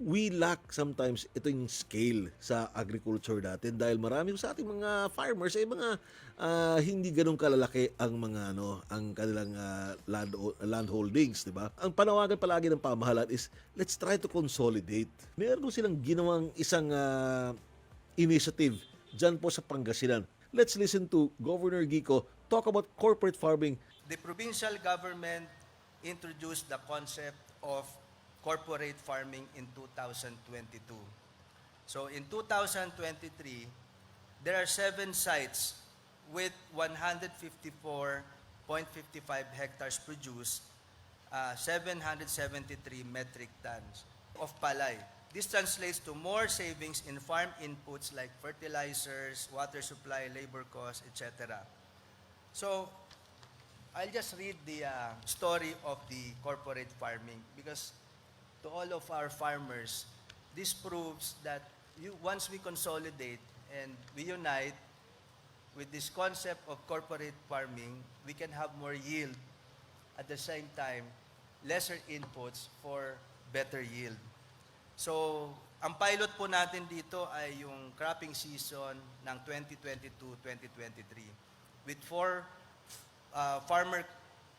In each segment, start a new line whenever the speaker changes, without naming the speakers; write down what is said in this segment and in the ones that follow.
we lack sometimes ito yung scale sa agriculture natin dahil marami sa ating mga farmers ay mga ah, hindi ganun kalalaki ang mga ano ang kanilang ah, land land holdings, di ba? Ang panawagan palagi ng pamahalaan is let's try to consolidate. Meron silang ginawang isang ah, initiative dyan po sa Pangasinan. Let's listen to Governor Gico talk about corporate farming
The provincial government introduced the concept of corporate farming in 2022. So in 2023, there are seven sites with 154.55 hectares produced, uh, 773 metric tons of palay. This translates to more savings in farm inputs like fertilizers, water supply, labor costs, etc. So, I'll just read the uh, story of the corporate farming because to all of our farmers, this proves that you, once we consolidate and we unite with this concept of corporate farming, we can have more yield at the same time, lesser inputs for better yield. So, ang pilot po natin dito ay yung cropping season ng 2022-2023 with four uh, farmer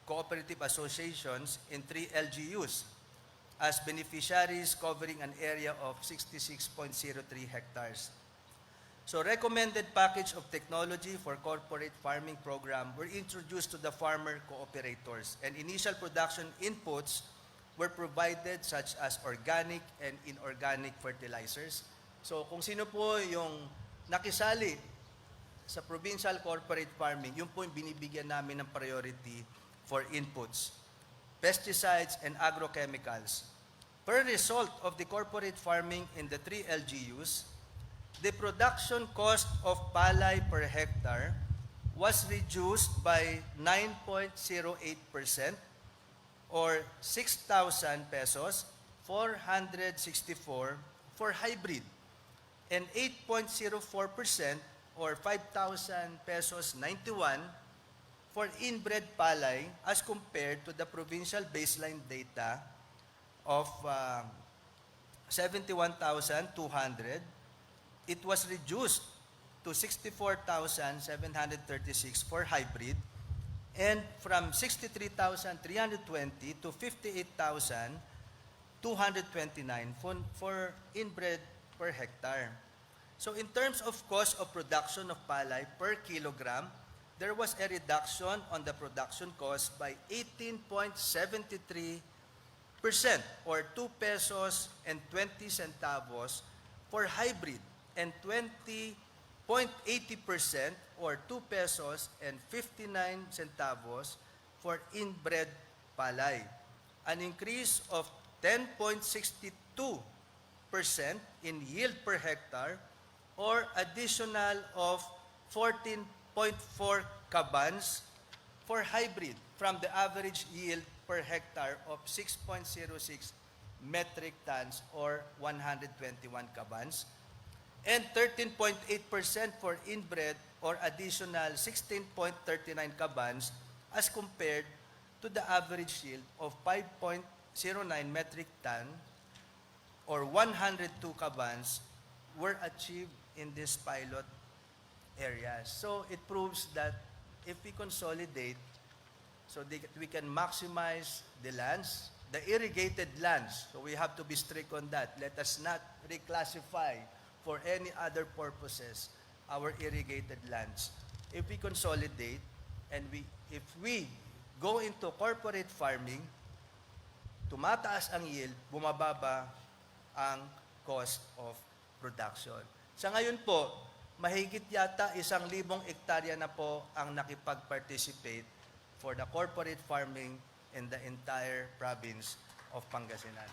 cooperative associations in three LGUs as beneficiaries covering an area of 66.03 hectares. So recommended package of technology for corporate farming program were introduced to the farmer cooperators and initial production inputs were provided such as organic and inorganic fertilizers. So kung sino po yung nakisali sa provincial corporate farming, yun po yung binibigyan namin ng priority for inputs, pesticides, and agrochemicals. Per result of the corporate farming in the three LGUs, the production cost of palay per hectare was reduced by 9.08% or 6,000 pesos, 464 for hybrid, and 8.04% or 5,000 pesos 91 for inbred palay as compared to the provincial baseline data of uh, 71,200. It was reduced to 64,736 for hybrid and from 63,320 to 58,229 for, for inbred per hectare. So in terms of cost of production of palay per kilogram, there was a reduction on the production cost by 18.73 percent or 2 pesos and 20 centavos for hybrid and 20.80 percent or 2 pesos and 59 centavos for inbred palay. An increase of 10.62 percent in yield per hectare or additional of 14.4 kabans for hybrid from the average yield per hectare of 6.06 metric tons or 121 kabans and 13.8% for inbred or additional 16.39 kabans as compared to the average yield of 5.09 metric ton or 102 kabans were achieved in this pilot areas. So it proves that if we consolidate, so they, we can maximize the lands, the irrigated lands. So we have to be strict on that. Let us not reclassify for any other purposes our irrigated lands. If we consolidate and we, if we go into corporate farming, tumataas ang yield, bumababa ang cost of production. Sa ngayon po, mahigit yata isang libong ektarya na po ang nakipag-participate for the corporate farming in the entire province of Pangasinan.